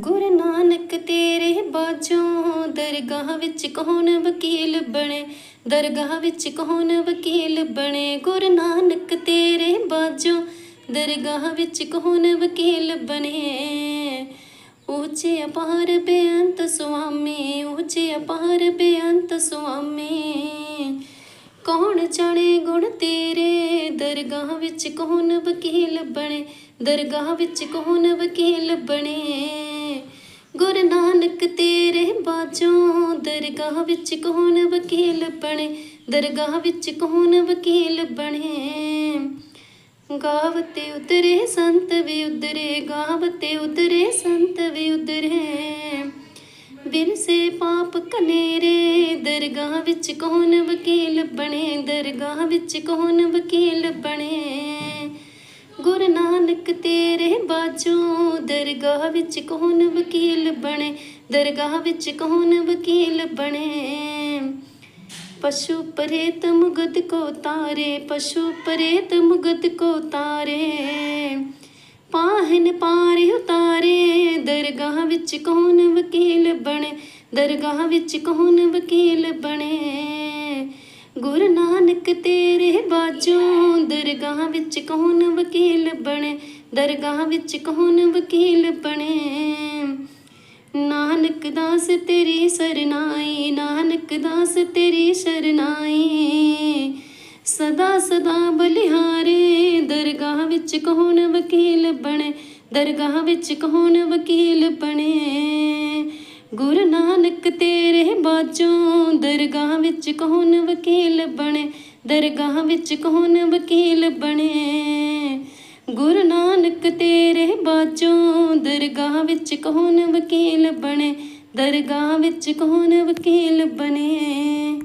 ਗੁਰੂ ਨਾਨਕ ਤੇਰੇ ਬਾਝੋਂ ਦਰਗਾਹ ਵਿੱਚ ਕੌਣ ਵਕੀਲ ਬਣੇ? ਦਰਗਾਹ ਵਿੱਚ ਕੌਣ ਵਕੀਲ ਬਣੇ? ਗੁਰੂ ਨਾਨਕ ਤੇਰੇ ਬਾਝੋਂ ਦਰਗਾਹ ਵਿੱਚ ਕੌਣ ਵਕੀਲ ਬਣੇ? ਉੱਚੇ ਅਪਾਰ ਬੇਅੰਤ ਸੁਆਮੀ, ਉੱਚੇ ਅਪਾਰ ਬੇਅੰਤ ਸੁਆਮੀ। ਕੌਣ ਜਾਣੇ ਗੁਣ ਤੇਰੇ? ਦਰਗਾਹ ਵਿੱਚ ਕੌਣ ਵਕੀਲ ਬਣੇ? ਦਰਗਾਹ ਵਿੱਚ ਕੌਣ ਵਕੀਲ ਬਣੇ? ਗੁਰੂ ਨਾਨਕ ਤੇਰੇ ਬਾਝੋਂ ਦਰਗਾਹ ਵਿੱਚ ਕੌਣ ਵਕੀਲ ਬਣੇ? ਦਰਗਾਹ ਵਿੱਚ ਕੌਣ ਵਕੀਲ ਬਣੇ? ਗਾਵਤੇ ਉਤਰੇ ਸੰਤ ਵੀ ਉਤਰੇ ਗਾਵਤੇ ਉਤਰੇ ਸੰਤ ਵੀ ਉਤਰੇ। ਬਿਰਸੇ ਪਾਪ ਕਨੇਰੇ, ਦਰਗਾਹ ਵਿੱਚ ਕੌਣ ਵਕੀਲ ਬਣੇ? ਦਰਗਾਹ ਵਿੱਚ ਕੌਣ ਵਕੀਲ ਬਣੇ? ਗੁਰੂ ਨਾਨਕ ਤੇਰੇ ਬਾਜੂ ਦਰਗਾਹ ਵਿੱਚ ਕੌਣ ਵਕੀਲ ਬਣੇ? ਦਰਗਾਹ ਵਿੱਚ ਕੌਣ ਵਕੀਲ ਬਣੇ? ਪਸ਼ੂ ਪ੍ਰੇਤ ਮੁਗਦ ਕੋ ਤਾਰੇ, ਪਸ਼ੂ ਪ੍ਰੇਤ ਮੁਗਦ ਕੋ ਤਾਰੇ। ਪਾਹਨ ਪਾਰ ਉਤਾਰੇ, ਦਰਗਾਹ ਵਿੱਚ ਕੌਣ ਵਕੀਲ ਬਣੇ? ਦਰਗਾਹ ਵਿੱਚ ਕੌਣ ਵਕੀਲ ਬਣੇ? ਗੁਰੂ ਨਾਨਕ ਤੇਰੇ ਦਰਗਾਹ ਵਿੱਚ ਕੌਣ ਵਕੀਲ ਬਣੇ? ਦਰਗਾਹ ਵਿੱਚ ਕੌਣ ਵਕੀਲ ਬਣੇ? ਨਾਨਕ ਦਾਸ ਤੇਰੀ ਸਰਨਾਈ, ਨਾਨਕ ਦਾਸ ਤੇਰੀ ਸਰਨਾਈ। ਸਦਾ ਸਦਾ ਬਲਿਹਾਰੇ, ਦਰਗਾਹ ਵਿੱਚ ਕੌਣ ਵਕੀਲ ਬਣੇ? ਦਰਗਾਹ ਵਿੱਚ ਕੌਣ ਵਕੀਲ ਬਣੇ? ਗੁਰੂ ਨਾਨਕ ਤੇਰੇ ਬਾਝੋਂ, ਦਰਗਾਹ ਵਿੱਚ ਕੌਣ ਵਕੀਲ ਬਣੇ? ਦਰਗਾਹ ਵਿੱਚ ਕੌਣ ਵਕੀਲ ਬਣੇ? ਗੁਰੂ ਨਾਨਕ ਤੇਰੇ ਬਾਝੋਂ ਦਰਗਾਹ ਵਿੱਚ ਕੌਣ ਵਕੀਲ ਬਣੇ? ਦਰਗਾਹ ਵਿੱਚ ਕੌਣ ਵਕੀਲ ਬਣੇ?